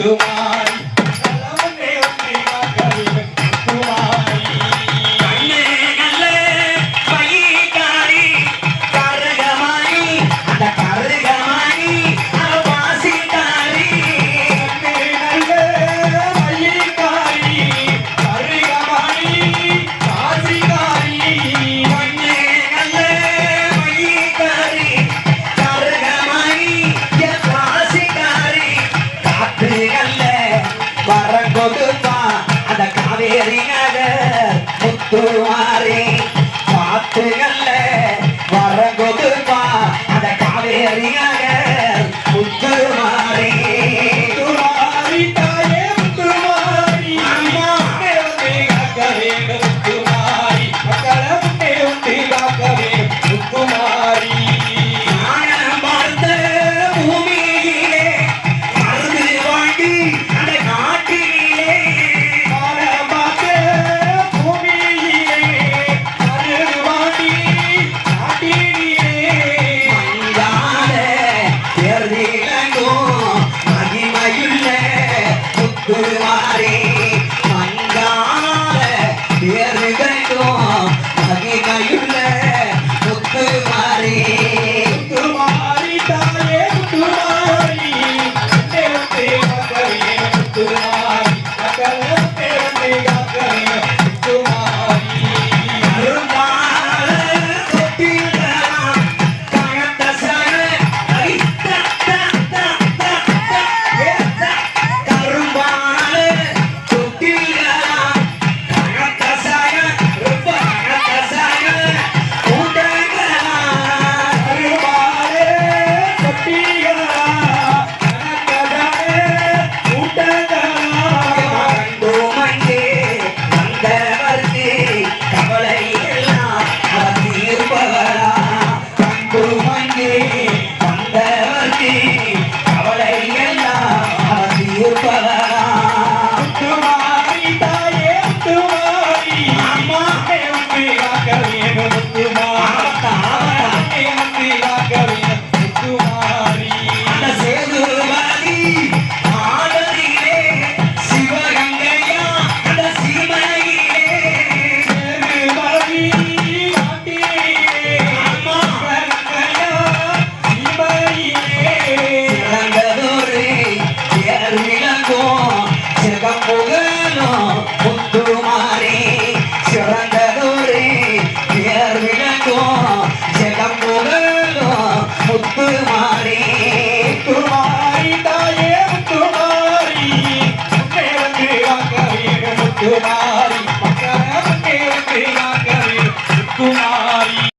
그 do I வந்தாரே வந்தார பேரு கண்டோம் மகிமையுள்ள முத்து மாறே முத்து மாறி தாயே முத்து மாறி முத்து மாறி குமாரி